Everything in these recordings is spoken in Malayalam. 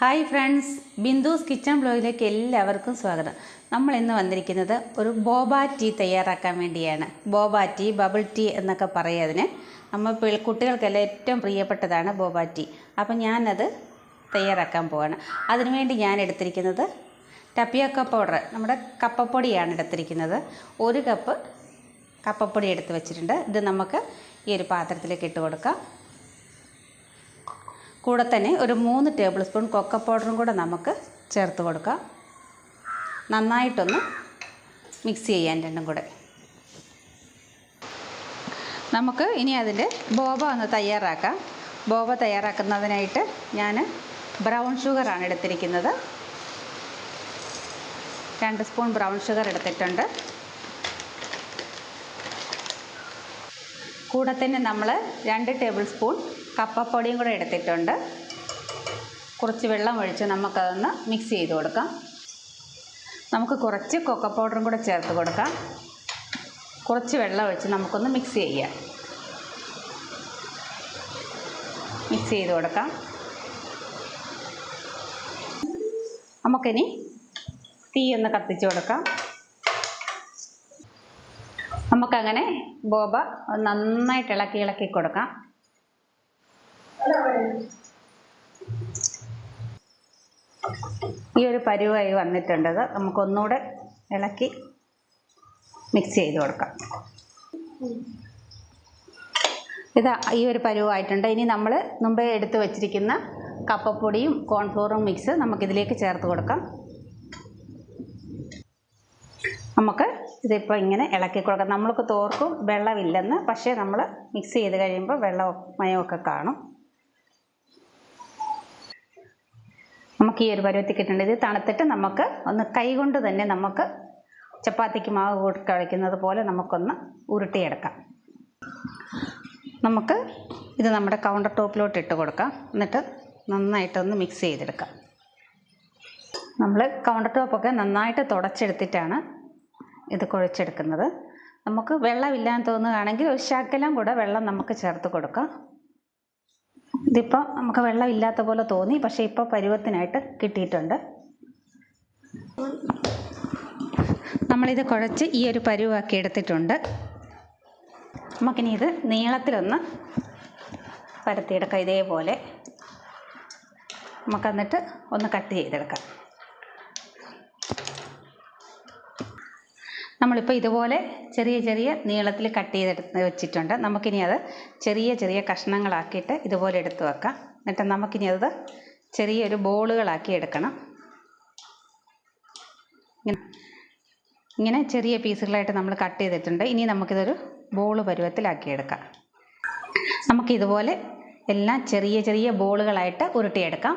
ഹായ് ഫ്രണ്ട്സ് ബിന്ദുസ് കിച്ചൺ ബ്ലോഗിലേക്ക് എല്ലാവർക്കും സ്വാഗതം. നമ്മൾ ഇന്ന് വന്നിരിക്കുന്നത് ഒരു ബോബ ടീ തയ്യാറാക്കാൻ വേണ്ടിയാണ്. ബോബ ടീ ബബിൾ ടീ എന്നൊക്കെ പറയും അതിന് നമ്മൾ കുട്ടികൾക്കെല്ലാം ഏറ്റവും പ്രിയപ്പെട്ടതാണ് ബോബ ടീ. അപ്പം ഞാനത് തയ്യാറാക്കാൻ പോവാണ്. അതിനുവേണ്ടി ഞാൻ എടുത്തിരിക്കുന്നത് ടപ്പിയോക്ക പൗഡർ. നമ്മുടെ കപ്പപ്പൊടിയാണ് എടുത്തിരിക്കുന്നത്. ഒരു കപ്പ് കപ്പപ്പൊടി എടുത്ത് വെച്ചിട്ടുണ്ട്. ഇത് നമുക്ക് ഈ ഒരു പാത്രത്തിലേക്ക് ഇട്ട് കൊടുക്കാം. കൂടെ തന്നെ ഒരു മൂന്ന് ടേബിൾ സ്പൂൺ കൊക്ക പൗഡറും കൂടെ നമുക്ക് ചേർത്ത് കൊടുക്കാം. നന്നായിട്ടൊന്ന് മിക്സ് ചെയ്യാൻ രണ്ടും കൂടെ. നമുക്ക് ഇനി അതിന്റെ ബോബ ഒന്ന് തയ്യാറാക്കാം. ബോബ തയ്യാറാക്കുന്നതിനായിട്ട് ഞാൻ ബ്രൗൺ ഷുഗറാണ് എടുത്തിരിക്കുന്നത്. രണ്ട് സ്പൂൺ ബ്രൗൺ ഷുഗർ എടുത്തിട്ടുണ്ട്. കൂടെ തന്നെ നമ്മൾ രണ്ട് ടേബിൾ സ്പൂൺ കപ്പപ്പൊടിയും കൂടെ എടുത്തിട്ടുണ്ട്. കുറച്ച് വെള്ളം ഒഴിച്ച് നമുക്കതൊന്ന് മിക്സ് ചെയ്ത് കൊടുക്കാം. നമുക്ക് കുറച്ച് കൊക്ക പൗഡറും കൂടെ ചേർത്ത് കൊടുക്കാം. കുറച്ച് വെള്ളം ഒഴിച്ച് നമുക്കൊന്ന് മിക്സ് ചെയ്യാം. മിക്സ് ചെയ്ത് കൊടുക്കാം. നമുക്കിനി തീ ഒന്ന് കത്തിച്ച് കൊടുക്കാം. നമുക്കങ്ങനെ ബോബ നന്നായിട്ട് ഇളക്കി ഇളക്കി കൊടുക്കാം. ഈ ഒരു പരുവായി വന്നിട്ടുണ്ടത് നമുക്കൊന്നുകൂടെ ഇളക്കി മിക്സ് ചെയ്ത് കൊടുക്കാം. ഇതാ ഈ ഒരു പരുവായിട്ടുണ്ട്. ഇനി നമ്മൾ മുമ്പേ എടുത്ത് വെച്ചിരിക്കുന്ന കപ്പപ്പൊടിയും കോൺഫ്ലോറും മിക്സ് നമുക്കിതിലേക്ക് ചേർത്ത് കൊടുക്കാം. നമുക്ക് ഇതിപ്പോൾ ഇങ്ങനെ ഇളക്കി കൊടുക്കാം. നമ്മൾക്ക് തോർക്കും വെള്ളമില്ലെന്ന് പക്ഷേ നമ്മൾ മിക്സ് ചെയ്ത് കഴിയുമ്പോൾ വെള്ളം മയമൊക്കെ കാണും. നമുക്ക് ഈ ഒരു പരുവത്തിൽ കിട്ടേണ്ടത് ഇത് തണുത്തിട്ട് നമുക്ക് ഒന്ന് കൈകൊണ്ട് തന്നെ നമുക്ക് ചപ്പാത്തിക്ക് മാവ് കഴിക്കുന്നത് പോലെ നമുക്കൊന്ന് ഉരുട്ടിയെടുക്കാം. നമുക്ക് ഇത് നമ്മുടെ കൗണ്ടർ ടോപ്പിലോട്ട് ഇട്ട് കൊടുക്കാം. എന്നിട്ട് നന്നായിട്ടൊന്ന് മിക്സ് ചെയ്തെടുക്കാം. നമ്മൾ കൗണ്ടർ ടോപ്പൊക്കെ നന്നായിട്ട് തുടച്ചെടുത്തിട്ടാണ് ഇത് കുഴച്ചെടുക്കുന്നത്. നമുക്ക് വെള്ളമില്ലാന്ന് തോന്നുകയാണെങ്കിൽ ഒരു ശകലം കൂടെ വെള്ളം നമുക്ക് ചേർത്ത് കൊടുക്കാം. ഇതിപ്പോൾ നമുക്ക് വെള്ളം ഇല്ലാത്ത പോലെ തോന്നി പക്ഷേ ഇപ്പോൾ പരുവത്തിനായിട്ട് കിട്ടിയിട്ടുണ്ട്. നമ്മളിത് കുഴച്ച് ഈ ഒരു പരുവാക്കി എടുത്തിട്ടുണ്ട്. നമുക്കിനി ഇത് നീളത്തിലൊന്ന് പരത്തിയെടുക്കാം ഇതേപോലെ. നമുക്ക് എന്നിട്ട് ഒന്ന് കട്ട് ചെയ്തെടുക്കാം. നമ്മളിപ്പോൾ ഇതുപോലെ ചെറിയ ചെറിയ നീളത്തിൽ കട്ട് ചെയ്തെടുത്ത് വെച്ചിട്ടുണ്ട്. നമുക്കിനി അത് ചെറിയ ചെറിയ കഷ്ണങ്ങളാക്കിയിട്ട് ഇതുപോലെ എടുത്ത് വെക്കാം. എന്നിട്ട് നമുക്കിനി അത് ചെറിയൊരു ബോളുകളാക്കി എടുക്കണം. ഇങ്ങനെ ചെറിയ പീസുകളായിട്ട് നമ്മൾ കട്ട് ചെയ്തിട്ടുണ്ട്. ഇനി നമുക്കിതൊരു ബോൾ പരുവത്തിലാക്കി എടുക്കാം. നമുക്കിതുപോലെ എല്ലാം ചെറിയ ചെറിയ ബോളുകളായിട്ട് ഉരുട്ടിയെടുക്കാം.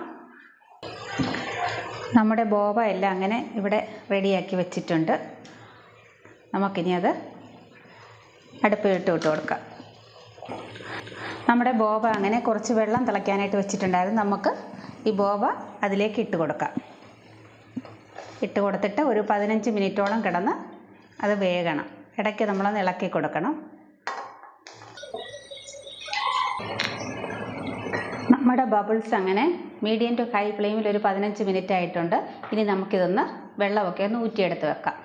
നമ്മുടെ ബോബ എല്ലാം അങ്ങനെ ഇവിടെ റെഡിയാക്കി വെച്ചിട്ടുണ്ട്. നമുക്കിനി അത് അടുപ്പിലിട്ട് വിട്ട് കൊടുക്കാം. നമ്മുടെ ബോബ അങ്ങനെ കുറച്ച് വെള്ളം തിളയ്ക്കാനായിട്ട് വെച്ചിട്ടുണ്ടായിരുന്നു. നമുക്ക് ഈ ബോബ അതിലേക്ക് ഇട്ട് കൊടുക്കാം. ഇട്ട് കൊടുത്തിട്ട് ഒരു പതിനഞ്ച് മിനിറ്റോളം കിടന്ന് അത് വേകണം. ഇടയ്ക്ക് നമ്മളൊന്ന് ഇളക്കി കൊടുക്കണം. നമ്മുടെ ബബിൾസ് അങ്ങനെ മീഡിയം ടു ഹൈ ഫ്ലെയിമിൽ ഒരു പതിനഞ്ച് മിനിറ്റ് ആയിട്ടുണ്ട്. ഇനി നമുക്കിതൊന്ന് വെള്ളമൊക്കെ ഒന്ന് ഊറ്റിയെടുത്ത് വെക്കാം.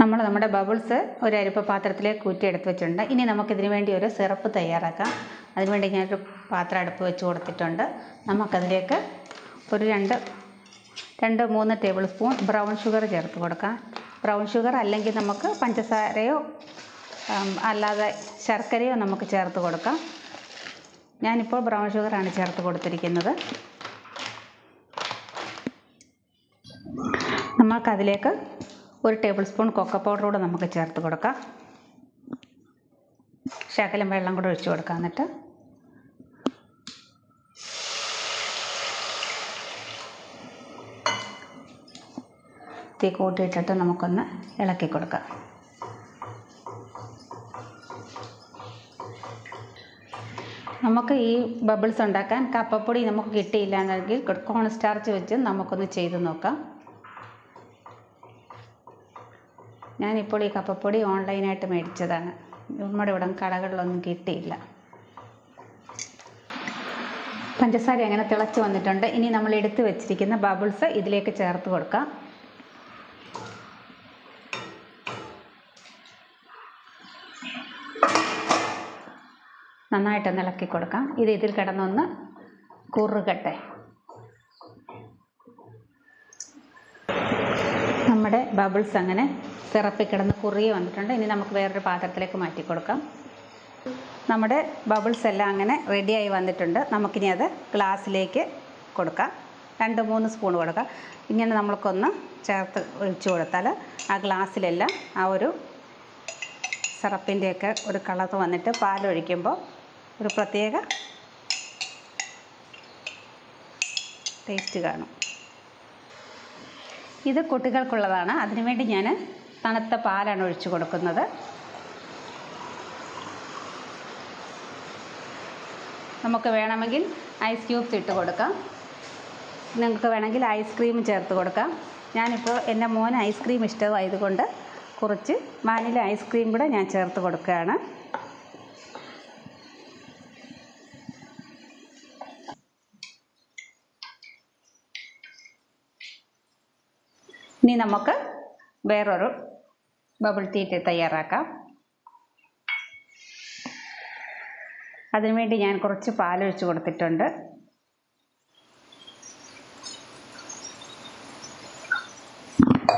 നമ്മൾ നമ്മുടെ ബബിൾസ് ഒരു അരിപ്പ പാത്രത്തിലേക്ക് കൂറ്റിയെടുത്ത് വെച്ചിട്ടുണ്ട്. ഇനി നമുക്കിതിന് വേണ്ടി ഒരു സിറപ്പ് തയ്യാറാക്കാം. അതിനുവേണ്ടി ഞാനൊരു പാത്രം അടുപ്പ് വെച്ച് കൊടുത്തിട്ടുണ്ട്. നമുക്കതിലേക്ക് ഒരു രണ്ട് രണ്ട് മൂന്ന് ടേബിൾ സ്പൂൺ ബ്രൗൺ ഷുഗർ ചേർത്ത് കൊടുക്കാം. ബ്രൗൺ ഷുഗർ അല്ലെങ്കിൽ നമുക്ക് പഞ്ചസാരയോ അല്ലാതെ ശർക്കരയോ നമുക്ക് ചേർത്ത് കൊടുക്കാം. ഞാനിപ്പോൾ ബ്രൗൺ ഷുഗറാണ് ചേർത്ത് കൊടുത്തിരിക്കുന്നത്. നമുക്കതിലേക്ക് ഒരു ടേബിൾ സ്പൂൺ കൊക്ക പൗഡർ കൂടെ നമുക്ക് ചേർത്ത് കൊടുക്കാം. ശകലം വെള്ളം കൂടെ ഒഴിച്ച് കൊടുക്കാം എന്നിട്ട്. തീ കൂട്ടിയിട്ടിട്ട് നമുക്കൊന്ന് ഇളക്കി കൊടുക്കാം. നമുക്ക് ഈ ബബിൾസ് ഉണ്ടാക്കാൻ കപ്പപ്പൊടി നമുക്ക് കിട്ടിയില്ല എന്നെങ്കിൽ കോൺ സ്റ്റാർച്ച് വെച്ച് നമുക്കൊന്ന് ചെയ്ത് നോക്കാം. ഞാനിപ്പോൾ ഈ കപ്പപ്പൊടി ഓൺലൈനായിട്ട് മേടിച്ചതാണ്. നമ്മുടെ ഇവിടെ കടകളിലൊന്നും കിട്ടിയില്ല. പഞ്ചസാര അങ്ങനെ തിളച്ച് വന്നിട്ടുണ്ട്. ഇനി നമ്മൾ എടുത്തു വെച്ചിരിക്കുന്ന ബബിൾസ് ഇതിലേക്ക് ചേർത്ത് കൊടുക്കാം. നന്നായിട്ടൊന്ന് ഇളക്കി കൊടുക്കാം. ഇത് ഇതിൽ കിടന്നൊന്ന് കുറുകട്ടെ. നമ്മുടെ ബബിൾസ് അങ്ങനെ സിറപ്പിൽ കിടന്ന് കുറുകി വന്നിട്ടുണ്ട്. ഇനി നമുക്ക് വേറൊരു പാത്രത്തിലേക്ക് മാറ്റി കൊടുക്കാം. നമ്മുടെ ബബിൾസ് എല്ലാം അങ്ങനെ റെഡിയായി വന്നിട്ടുണ്ട്. നമുക്കിനി അത് ഗ്ലാസ്സിലേക്ക് കൊടുക്കാം. രണ്ട് മൂന്ന് സ്പൂൺ കൊടുക്കാം. ഇങ്ങനെ നമ്മൾക്കൊന്ന് ചേർത്ത് ഒഴിച്ചു കൊടുത്താൽ ആ ഗ്ലാസ്സിലെല്ലാം ആ ഒരു സിറപ്പിന്റെയൊക്കെ ഒരു കളർ വന്നിട്ട് പാലൊഴിക്കുമ്പോൾ ഒരു പ്രത്യേക ടേസ്റ്റ് കാണും. ഇത് കുട്ടികൾക്കുള്ളതാണ്. അതിനുവേണ്ടി ഞാൻ തണുത്ത പാലാണ് ഒഴിച്ചു കൊടുക്കുന്നത്. നമുക്ക് വേണമെങ്കിൽ ഐസ് ക്യൂബ്സ് ഇട്ട് കൊടുക്കാം. നിങ്ങൾക്ക് വേണമെങ്കിൽ ഐസ്ക്രീം ചേർത്ത് കൊടുക്കാം. ഞാനിപ്പോൾ എന്റെ മോൻ ഐസ്ക്രീം ഇഷ്ടമായതുകൊണ്ട് കുറച്ച് വാനില ഐസ്ക്രീം കൂടെ ഞാൻ ചേർത്ത് കൊടുക്കുകയാണ്. ഇനി നമുക്ക് വേറൊരു ബബിൾ തീറ്റ തയ്യാറാക്കാം. അതിനുവേണ്ടി ഞാൻ കുറച്ച് പാലൊഴിച്ച് കൊടുത്തിട്ടുണ്ട്.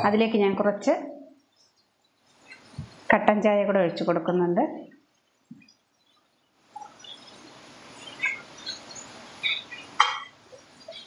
അതിലേക്ക് ഞാൻ കുറച്ച് കട്ടൻ ചായ കൂടെ ഒഴിച്ചു കൊടുക്കുന്നുണ്ട്.